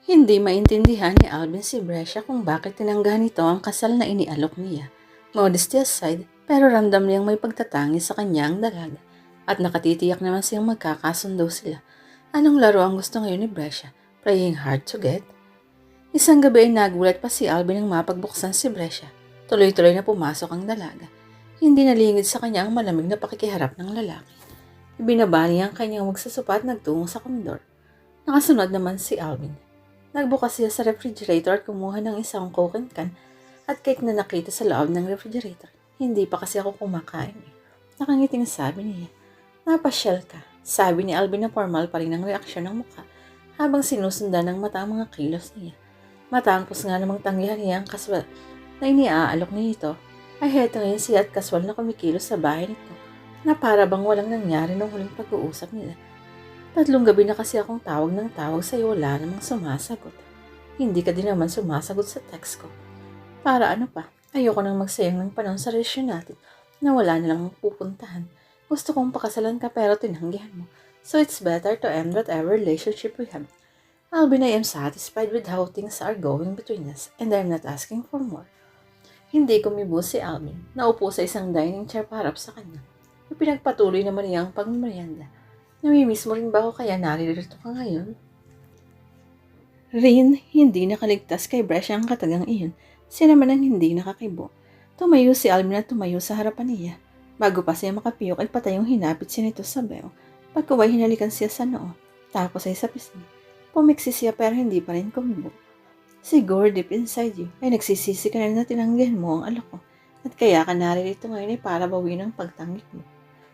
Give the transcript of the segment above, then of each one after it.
Hindi maintindihan ni Alvin si Brescia kung bakit tinanggahan nito ang kasal na inialok niya. Modesty aside, pero ramdam niyang may pagtatangi sa kanya ang dalaga. At nakatitiyak naman siyang magkakasundo sila. Anong laro ang gusto ngayon ni Brescia? Playing hard to get? Isang gabi ay nagulat pa si Alvin nang mapagbuksan si Brescia. Tuloy-tuloy na pumasok ang dalaga. Hindi nalingid sa kanya ang malamig na pakikiharap ng lalaki. Ibinabali ang kanyang magsusupa at nagtungo sa komedor. Nakasunod naman si Alvin. Nagbukas siya sa refrigerator at kumuha ng isang coke and can at cake na nakita sa loob ng refrigerator. Hindi pa kasi ako kumakain eh. Nakangiting sabi niya. Napasyal ka. Sabi ni Alvin na formal pa rin ang reaksyon ng mukha habang sinusundan ng mata ang mga kilos niya. Matangpos nga namang tanggihan niya ang kaswal na iniaalok niya ito ay heto ngayon siya at kaswal na kumikilos sa bahay nito na para bang walang nangyari nung huling pag-uusap nila. Tatlong gabi na kasi akong tawag ng tawag sa'yo wala namang sumasagot. Hindi ka din naman sumasagot sa text ko. Para ano pa, ayoko nang magsayang ng panahon sa relasyon natin na wala na lang pupuntahan. Gusto kong pakasalan ka pero tinanggihan mo. So it's better to end whatever relationship we have. Alvin, I am satisfied with how things are going between us and I'm not asking for more. Hindi kumibo si Alvin. Naupo sa isang dining chair parap sa kanya. Ipinagpatuloy naman niya ang pagmerienda. Namimiss mo rin ba ako kaya naririto ka ngayon? Rin, hindi nakaligtas kay Brescia ang katagang iyon. Siya naman ang hindi nakakibo. Tumayo si Alvin at tumayo sa harapan niya. Bago pa siya makapiyok ay patayong hinapit siya nito sa beo. Pagkaway hinalikan siya sa noo. Tapos ay sa pisngi. Pumiksi siya pero hindi pa rin kumibo. Siguro deep inside you ay nagsisisi ka na na tinanggihan mo ang alak ko. At kaya ka naririto ngayon ay para bawin ang pagtanggit mo.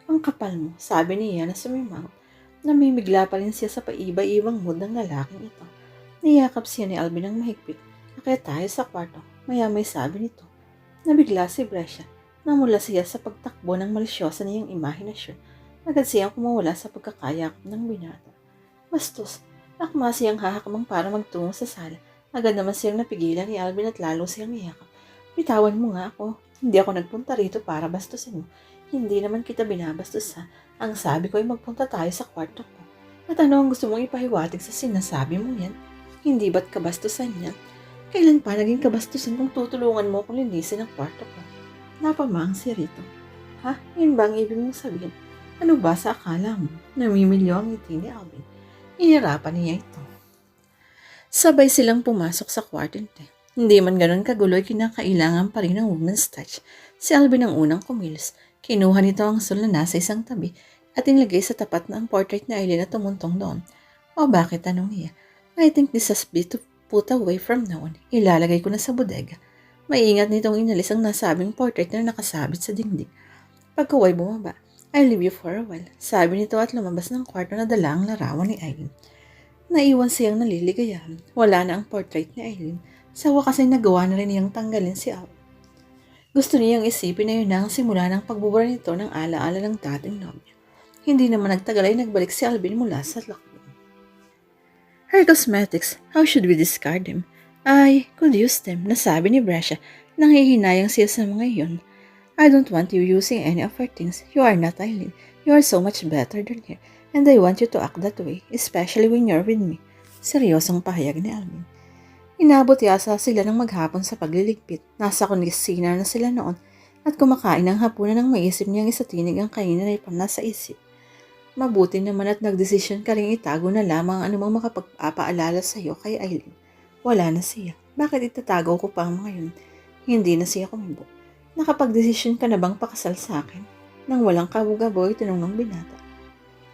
Ang kapal mo, sabi niya na sumimangot. Namimigla pa rin siya sa paiba-ibang mood ng lalaking ito. Niyakap siya ni Alvin ng mahigpit. Kaya tayo sa kwarto. Maya may sabi nito. Nabigla si Brescia. Namula siya sa pagtakbo ng malisyosa niyang imahinasyon. Agad siyang kumawala sa pagkakayakap ng binata. Bastos, akma siyang hahakamang para magtungo sa sala. Agad naman siyang napigilan ni Alvin at lalo siyang niyakap. Bitawan mo nga ako. Hindi ako nagpunta rito para bastusin mo. Hindi naman kita binabastos ha. Ang sabi ko ay magpunta tayo sa kwarto ko. At ano ang gusto mong ipahiwatig sa sinasabi mo yan? Hindi ba't kabastusan yan? Kailan pa naging kabastusan kung tutulungan mo akong linisin ang kwarto ko? Napamang si Rito. Ha? Yun ba ang ibig mong sabihin? Ano ba sa akala mo? Namimilyo ang ngiti ni Alvin. Inirapan niya ito. Sabay silang pumasok sa kwarto nito. Hindi man ganun kagulo ay kinakailangan pa rin ng woman's touch. Si Alvin ang unang kumilos. Kinuha nito ang sul na nasa isang tabi at inilagay sa tapat na ang portrait ni Eileen na tumuntong doon. O bakit tanong niya? I think this has been to put away from now on. Ilalagay ko na sa bodega. Maingat nitong inalis ang nasabing portrait na nakasabit sa dingding. Pagkaway bumaba, I'll leave you for a while. Sabi nito at lumabas ng kwarto na dala ang larawan ni Eileen. Naiwan siyang naliligayahan. Wala na ang portrait ni Eileen. Sa wakas ay nagawa na rin niyang tanggalin si Al. Gusto niyang isipin na yun na ang simula ng pagbubura nito ng alaala ng dating nobya. Hindi naman nagtagal ay nagbalik si Alvin mula sa lockdown. Her cosmetics, how should we discard them? I could use them, nasabi ni Brescia nang hihinayang siya sa mga iyon. I don't want you using any of her things. You are not Eileen. You are so much better than her. And I want you to act that way, especially when you're with me. Seryosong pahayag ni Alvin. Inabot yasa sila ng maghapon sa pagliligpit. Nasa kunisina na sila noon at kumakain ng hapunan ng maisip niyang isatinig ang kainan ay nasa isip. Mabuti naman at nagdesisyon ka rin itago na lamang ang anumang makapagpapaalala sa iyo kay Eileen. Wala na siya. Bakit itatago ko pa yun? Hindi na siya kumibo. Nakapagdesisyon ka na bang pakasal sa akin? Nang walang kabugaboy, tinong ng binata.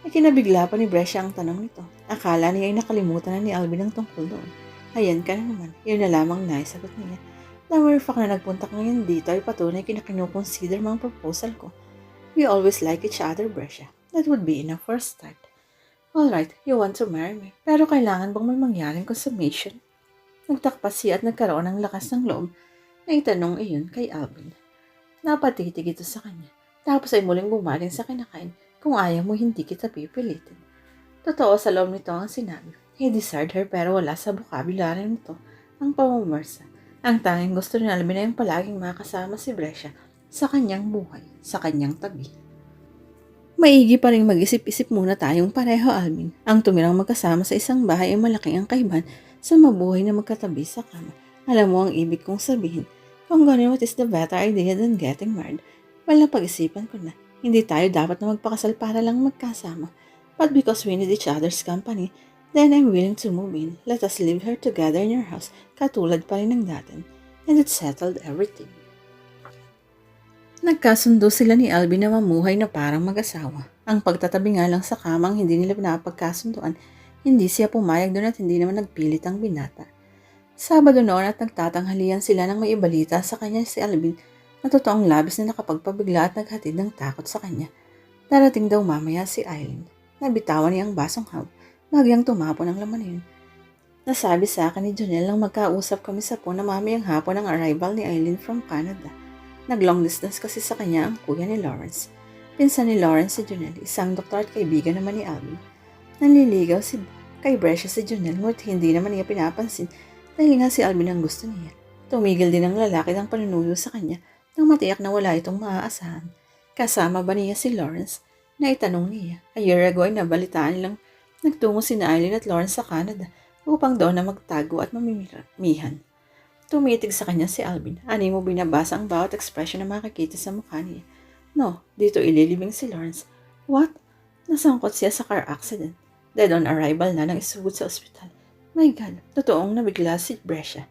Ikinabigla pa ni Brescia ang tanong nito. Akala niya ay nakalimutan na ni Alvin ang tungkol doon. Ayan ka na naman. Yun na lamang naisagot niya. The mere fact na nagpunta ka ngayon dito ay patunay kinakinukonsider ang proposal ko. We always like each other, Brescia. That would be enough for a start. Alright, you want to marry me. Pero kailangan bang may mangyaring consummation? Nagtakpas siya at nagkaroon ng lakas ng loob na itanong iyon kay Alvin. Napatitig ito sa kanya. Tapos ay muling bumaling sa kinakain. Kung ayaw mo, hindi kita pipilitin. Totoo sa loob nito ang sinabi. He desired her pero wala sa vocabulary nito ang pamumursa. Ang tanging gusto ni Alvin ay palaging makasama si Brescia sa kanyang buhay, sa kanyang tabi. Maigi pa rin mag-isip-isip muna tayong pareho, Alvin. Ang tumirang magkasama sa isang bahay ay malaking ang kaiban sa mabuhay na magkatabi sa kama. Alam mo ang ibig kong sabihin. Kung gano'n, what is the better idea than getting married? Well, napag-isipan ko na. Hindi tayo dapat na magpakasal para lang magkasama. But because we need each other's company, then I'm willing to move in. Let us live here together in your house, katulad pa rin ng datin. And it settled everything. Nagkasundo sila ni Alvin na mamuhay na parang mag-asawa. Ang pagtatabi nga lang sa kamang hindi nila napagkasunduan, hindi siya pumayag doon at hindi naman nagpilit ang binata. Sabado noon at nagtatanghalian sila nang may ibalita sa kanya si Alvin na totoong labis na nakapagpabigla at naghatid ng takot sa kanya. Darating daw mamaya si Eileen. Nabitawan niya ang basong hawak, bagyang tumapon ang laman yun. Nasabi sa akin ni Jonel nang magkausap kami sa po na mamayang hapon ang arrival ni Eileen from Canada. Nag-long distance kasi sa kanya ang kuya ni Lawrence. Pinsan ni Lawrence si Jonel, isang doktor at kaibigan naman ni Alvin. Nanliligaw si kay Brescia si Jonel ngunit hindi naman niya pinapansin dahil nga si Alvin ang gusto niya. Tumigil din ang lalaki ng panunuyo sa kanya nang matiyak na wala itong maaasahan. Kasama ba niya si Lawrence? Na itanong niya. A year ago ay nabalitaan nilang nagtungo si Eileen at Lawrence sa Canada upang doon na magtago at mamimihan. Tumitig sa kanya si Alvin. Ani mo binabasa ang bawat ekspresyon na makikita sa mukha niya. No, dito ililibing si Lawrence. What? Nasangkot siya sa car accident. Dead on arrival na nang isugod sa ospital. My God, totoong nabigla si Brescia.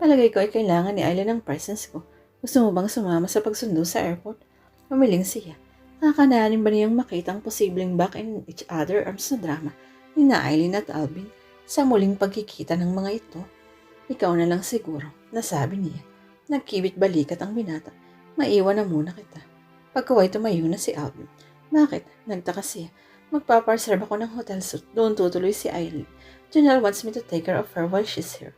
Palagay ko ay kailangan ni Ayla ng presence ko. Gusto mo bang sumama sa pagsundo sa airport? Umiling siya. Nakakananin ba niyang makita ang posibleng back in each other arms na drama ni na Eileen at Alvin sa muling pagkikita ng mga ito? Ikaw na lang siguro, nasabi niya. Nagkibit balikat ang binata. Maiwan na muna kita. Pagkaway tumayo na si Alvin. Bakit? Nagtaka siya. Magpaparserve ako ng hotel suite. Doon tutuloy si Eileen. Janelle wants me to take care of her while she's here.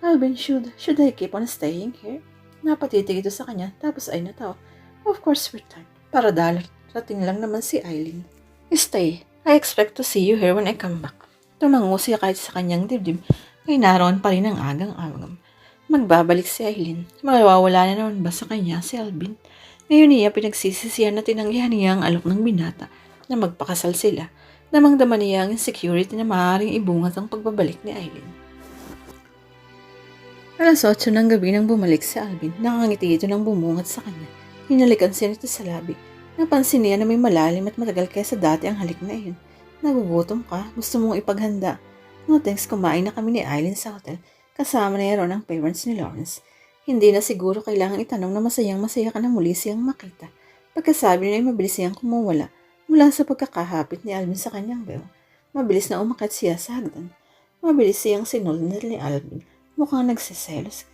Alvin, should, should I keep on staying here? Napatitig ito sa kanya, tapos ay natawa. Of course, return. Para darating lang naman si Eileen. Stay. I expect to see you here when I come back. Tumango siya kahit sa kanyang dibdib ay naroon pa rin ang agang-agam. Magbabalik si Eileen. Mawawala na naman ba sa kanya si Alvin? Ngayon niya pinagsisisihan na tinanggihan niya ang alok ng binata na magpakasal sila. Damang-dama niya ang insecurity na maaaring ibungat ang pagbabalik ni Eileen. Alas 8 ng gabi nang bumalik si Alvin, nakangiti ito nang bumungat sa kanya. Hinalikan siya nito sa labi. Napansin niya na may malalim at matagal kaysa dati ang halik na iyon. Nagugutom ka? Gusto mong ipaghanda? No thanks, kumain na kami ni Eileen sa hotel. Kasama na yaron ang parents ni Lawrence. Hindi na siguro kailangan itanong na masayang masaya ka na muli siyang makita. Pagkasabi niya ay mabilis siyang kumuwala mula sa pagkakahapit ni Alvin sa kanyang bel. Mabilis na umakat siya sa hagdan. Mabilis siyang sinulnad ni Alvin. Mukhang nagsiselos.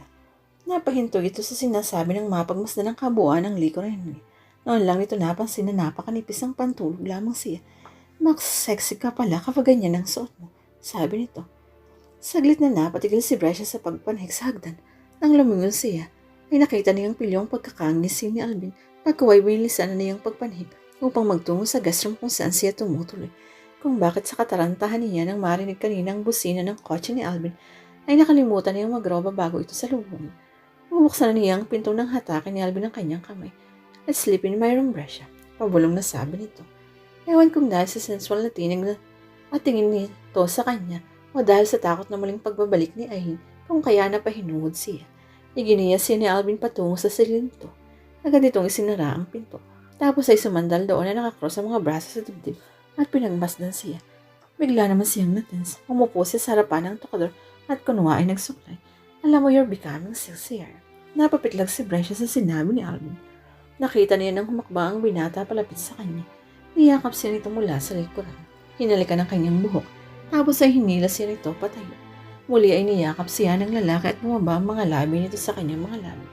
Napahinto ito sa sinasabi ng mapagmasdan ng kabuuan ng niya. Noon lang ito napansin na napakanipis ang pantulog lamang siya. Max, sexy ka pala kapag ganyan ang suot mo, sabi nito. Saglit na napatigil si Brescia sa pagpanhik sa hagdan. Nang lumingon siya, ay nakita niyang pilyong pagkakangisim ni Alvin pagkaway binilisan na niyang pagpanhik upang magtungo sa guestroom kung saan siya tumutuloy. Kung bakit sa katarantahan niya nang marinig kaninang busina ng kotse ni Alvin, ay nakalimutan niyang magroba bago ito sa lubong. Bubuksan na niya ang pinto ng hatakin ni Alvin ng kanyang kamay. Let's sleep in my room, Brescia. Pabulong na sabi nito. Ewan kung dahil sa sensual na tinig na at tingin nito sa kanya o dahil sa takot na muling pagbabalik ni Aileen kung kaya napahinungod siya. Iginiya siya ni Alvin patungo sa silinto. Agad itong isinara ang pinto. Tapos ay sumandal doon na nakakross ang mga braso sa dibdib at pinagmasdan siya. Bigla naman siyang natens. Umupo siya sa harapan ng tokador at kunwa ay nagsuklay. Alam mo, you're becoming sincere. Napapitlag si Brescia sa sinabi ni Alvin. Nakita niya nang humakba ang binata palapit sa kanya. Niyakap siya nito mula sa likuran. Hinalikan ang kanyang buhok. Tapos ay hinila siya nito patayo. Muli ay niyakap siya ng lalaki at bumaba ang mga labi nito sa kanyang mga labi.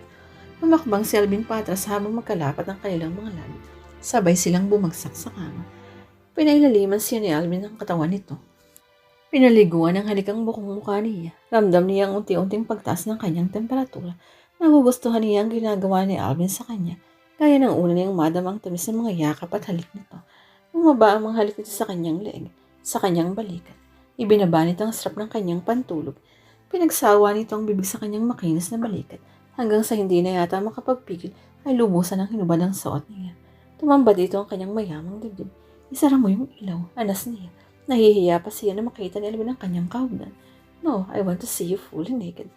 Humakbang si Alvin patras habang magkalapat ang kanilang mga labi. Sabay silang bumagsak sa kama. Pinailaliman siya ni Alvin ang katawan nito. Pinaliguan ng halikang bukong mukha niya. Ramdam niya ang unti-unting pagtaas ng kanyang temperatura. Nagugustuhan niya ang ginagawa ni Alvin sa kanya. Kaya nang una niyang madamang tamis ng mga yakap at halik nito. Bumaba ang mga halik nito sa kanyang leeg, sa kanyang balikat. Ibinaba nito ang strap ng kanyang pantulog. Pinagsawa nito ang bibig sa kanyang makinis na balikat hanggang sa hindi na yata makapagpigil ay lubusan ang hinubad ng suot niya. Tumamba dito ang kanyang mayamang dibdib. Isara mo yung ilaw, anas niya. Nahihiya pa siya na makita ni Alvin ang kanyang kahugdan. No, I want to see you fully naked.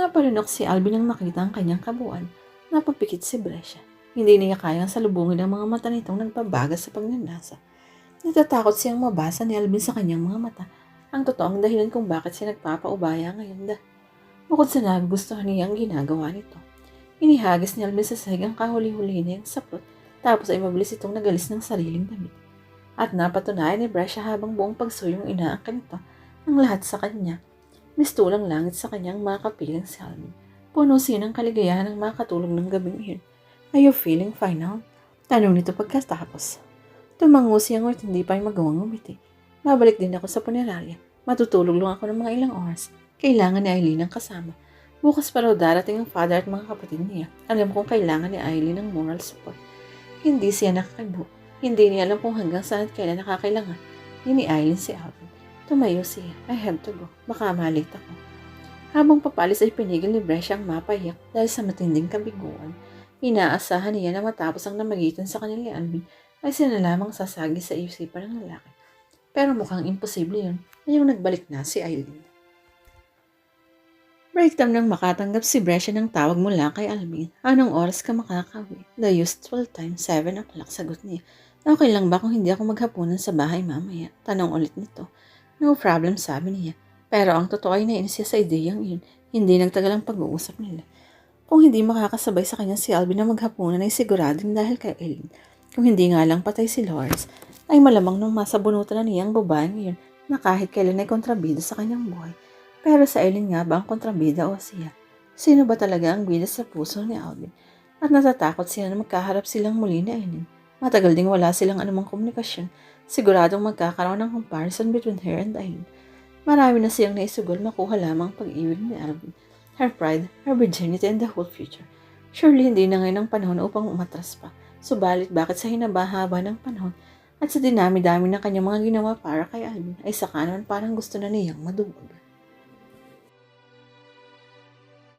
Napalunok si Alvin nang makita ang kanyang kabuuan. Napapikit si Brescia. Hindi niya kayang salubungin ang mga mata nitong nagpabaga sa pagnanasa. Natatakot siyang mabasa ni Alvin sa kanyang mga mata ang totoong dahilan kung bakit siya nagpapaubaya ngayon da. Bukod sa nagustuhan niya ang ginagawa nito. Inihagis ni Alvin sa sahig ang kahuli-huli niyang saplot tapos ay mabilis itong nagalis ng sariling damit. At napatunayan ni Brescia habang buong pagsuyong inaangkan nito ang lahat sa kanya. Mistulang langit sa kanyang mga kapiling si Alvin. Puno siya ng kaligayahan ng makatulog ng gabing iyon. Are you feeling fine now? Tanong nito pagkatapos. Tumango siya ngunit hindi pa ay magawang umiti. Babalik din ako sa punerarya. Matutulog lang ako ng mga ilang oras. Kailangan ni Eileen ng kasama. Bukas pa raw darating ang father at mga kapatid niya. Alam kong kailangan ni Eileen ng moral support. Hindi siya nakakaibo. Hindi niya alam kung hanggang saan at kailan nakakailangan. Ni ni Eileen si Alvin. Tumayo siya. I have to go. Baka malit ako. Habang papalis ay pinigil ni Brescia ang mapayak dahil sa matinding kabiguan. Inaasahan niya na matapos ang namagitan sa kanila ni Alvin ay sila lamang sasagi sa isipan ng lalaki. Pero mukhang imposible yun ngayong nagbalik na si Eileen. Breakdown nang makatanggap si Brescia ng tawag mula kay Alvin. Anong oras ka makakawi? The usual time, 7 o'clock, sagot niya. Okay lang ba kung hindi ako maghapunan sa bahay mamaya? Tanong ulit nito. No problem, sabi niya. Pero ang totoo ay nainis siya sa ideyang yun. Hindi nagtagal ang pag-uusap nila. Kung hindi makakasabay sa kanya si Alvin na maghapunan ay siguradong dahil kay Eileen. Kung hindi nga lang patay si Lawrence, ay malamang nung masabunutan na niyang babae ngayon na kahit kailan ay kontrabida sa kanyang buhay. Pero sa Eileen nga ba ang kontrabida o siya? Sino ba talaga ang gwida sa puso ni Alvin? At natatakot siya na magkaharap silang muli ni Eileen. Matagal ding wala silang anumang komunikasyon. Siguradong magkakaroon ng comparison between her and Eileen. Marami na siyang naisugol makuha lamang ang pag-ibig ni Alvin. Her pride, her virginity, and the whole future. Surely hindi na ngayon ang panahon upang umatras pa. Subalit bakit sa hinabahaba ng panahon at sa dinami-dami ng kanyang mga ginawa para kay Alvin ay saka naman parang gusto na niyang madugod.